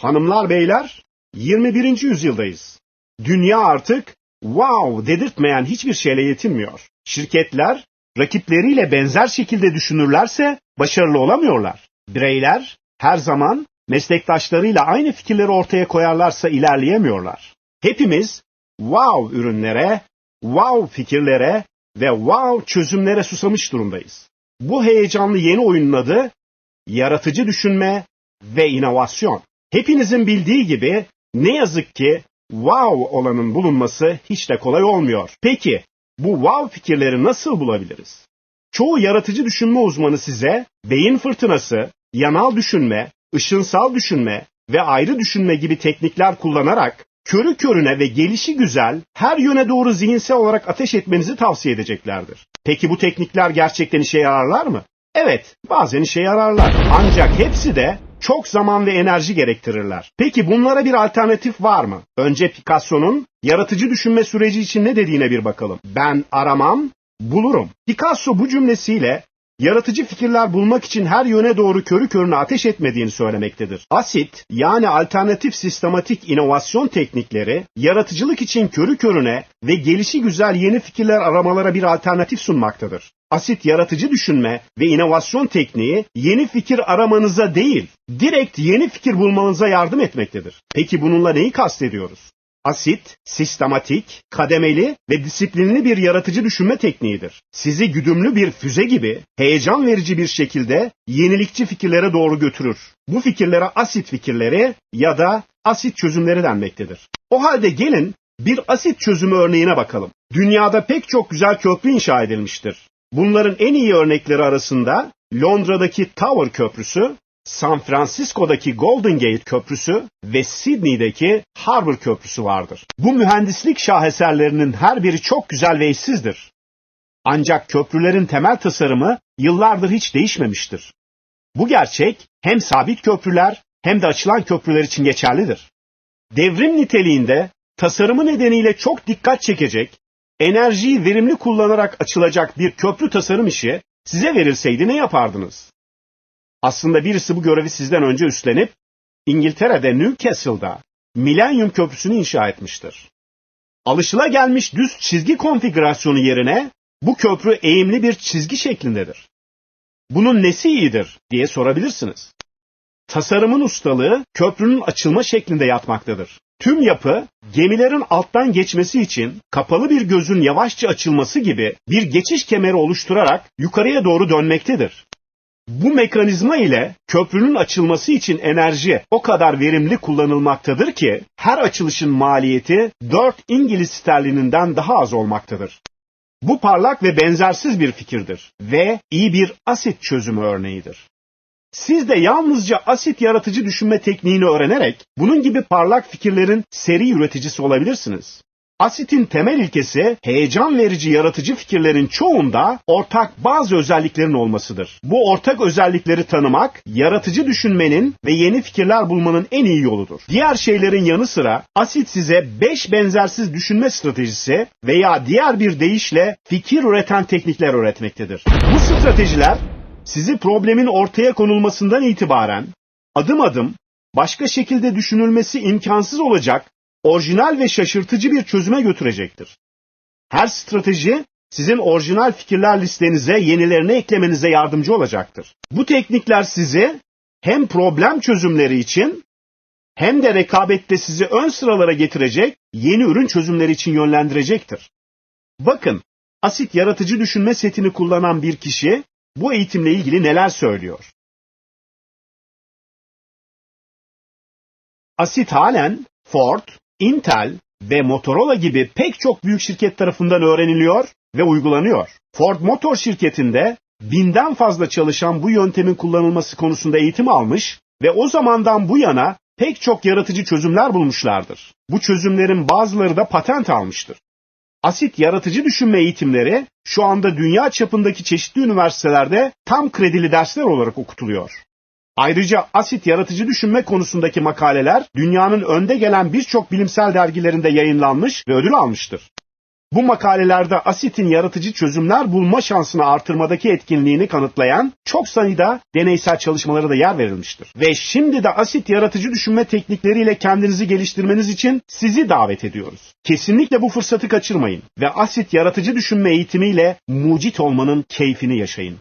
Hanımlar beyler, 21. yüzyıldayız. Dünya artık wow dedirtmeyen hiçbir şeyle yetinmiyor. Şirketler rakipleriyle benzer şekilde düşünürlerse başarılı olamıyorlar. Bireyler her zaman meslektaşlarıyla aynı fikirleri ortaya koyarlarsa ilerleyemiyorlar. Hepimiz wow ürünlere, wow fikirlere ve wow çözümlere susamış durumdayız. Bu heyecanlı yeni oyunun adı yaratıcı düşünme ve inovasyon. Hepinizin bildiği gibi ne yazık ki wow olanın bulunması hiç de kolay olmuyor. Peki bu wow fikirleri nasıl bulabiliriz? Çoğu yaratıcı düşünme uzmanı size beyin fırtınası, yanal düşünme, ışınsal düşünme ve ayrı düşünme gibi teknikler kullanarak körü körüne ve gelişi güzel her yöne doğru zihinsel olarak ateş etmenizi tavsiye edeceklerdir. Peki bu teknikler gerçekten işe yararlar mı? Evet, bazen işe yararlar. Ancak hepsi de çok zaman ve enerji gerektirirler. Peki bunlara bir alternatif var mı? Önce Picasso'nun yaratıcı düşünme süreci için ne dediğine bir bakalım. Ben aramam, bulurum. Picasso bu cümlesiyle yaratıcı fikirler bulmak için her yöne doğru körü körüne ateş etmediğini söylemektedir. Asit yani alternatif sistematik inovasyon teknikleri yaratıcılık için körü körüne ve gelişi güzel yeni fikirler aramalara bir alternatif sunmaktadır. Asit yaratıcı düşünme ve inovasyon tekniği yeni fikir aramanıza değil, direkt yeni fikir bulmanıza yardım etmektedir. Peki bununla neyi kastediyoruz? Asit, sistematik, kademeli ve disiplinli bir yaratıcı düşünme tekniğidir. Sizi güdümlü bir füze gibi heyecan verici bir şekilde yenilikçi fikirlere doğru götürür. Bu fikirlere asit fikirleri ya da asit çözümleri denmektedir. O halde gelin bir asit çözümü örneğine bakalım. Dünyada pek çok güzel köprü inşa edilmiştir. Bunların en iyi örnekleri arasında Londra'daki Tower Köprüsü, San Francisco'daki Golden Gate Köprüsü ve Sydney'deki Harbour Köprüsü vardır. Bu mühendislik şaheserlerinin her biri çok güzel ve eşsizdir. Ancak köprülerin temel tasarımı yıllardır hiç değişmemiştir. Bu gerçek hem sabit köprüler hem de açılan köprüler için geçerlidir. Devrim niteliğinde tasarımı nedeniyle çok dikkat çekecek, enerjiyi verimli kullanarak açılacak bir köprü tasarım işi size verilseydi ne yapardınız? Aslında birisi bu görevi sizden önce üstlenip İngiltere'de Newcastle'da Milenyum Köprüsü'nü inşa etmiştir. Alışılagelmiş düz çizgi konfigürasyonu yerine bu köprü eğimli bir çizgi şeklindedir. Bunun nesi iyidir diye sorabilirsiniz. Tasarımın ustalığı köprünün açılma şeklinde yatmaktadır. Tüm yapı gemilerin alttan geçmesi için kapalı bir gözün yavaşça açılması gibi bir geçiş kemeri oluşturarak yukarıya doğru dönmektedir. Bu mekanizma ile köprünün açılması için enerji o kadar verimli kullanılmaktadır ki her açılışın maliyeti 4 İngiliz sterlininden daha az olmaktadır. Bu parlak ve benzersiz bir fikirdir ve iyi bir asit çözümü örneğidir. Siz de yalnızca asit yaratıcı düşünme tekniğini öğrenerek bunun gibi parlak fikirlerin seri üreticisi olabilirsiniz. Asitin temel ilkesi heyecan verici yaratıcı fikirlerin çoğunda ortak bazı özelliklerin olmasıdır. Bu ortak özellikleri tanımak, yaratıcı düşünmenin ve yeni fikirler bulmanın en iyi yoludur. Diğer şeylerin yanı sıra asit size 5 benzersiz düşünme stratejisi veya diğer bir deyişle fikir üreten teknikler öğretmektedir. Bu stratejiler sizi problemin ortaya konulmasından itibaren adım adım başka şekilde düşünülmesi imkansız olacak orijinal ve şaşırtıcı bir çözüme götürecektir. Her strateji sizin orijinal fikirler listenize yenilerini eklemenize yardımcı olacaktır. Bu teknikler sizi hem problem çözümleri için hem de rekabette sizi ön sıralara getirecek yeni ürün çözümleri için yönlendirecektir. Bakın, asit yaratıcı düşünme setini kullanan bir kişi bu eğitimle ilgili neler söylüyor? Asit halen Ford, Intel ve Motorola gibi pek çok büyük şirket tarafından öğreniliyor ve uygulanıyor. Ford Motor şirketinde binden fazla çalışan bu yöntemin kullanılması konusunda eğitim almış ve o zamandan bu yana pek çok yaratıcı çözümler bulmuşlardır. Bu çözümlerin bazıları da patent almıştır. Asit yaratıcı düşünme eğitimleri şu anda dünya çapındaki çeşitli üniversitelerde tam kredili dersler olarak okutuluyor. Ayrıca asit yaratıcı düşünme konusundaki makaleler dünyanın önde gelen birçok bilimsel dergilerinde yayınlanmış ve ödül almıştır. Bu makalelerde asitin yaratıcı çözümler bulma şansını artırmadaki etkinliğini kanıtlayan çok sayıda deneysel çalışmalara da yer verilmiştir. Ve şimdi de asit yaratıcı düşünme teknikleriyle kendinizi geliştirmeniz için sizi davet ediyoruz. Kesinlikle bu fırsatı kaçırmayın ve asit yaratıcı düşünme eğitimiyle mucit olmanın keyfini yaşayın.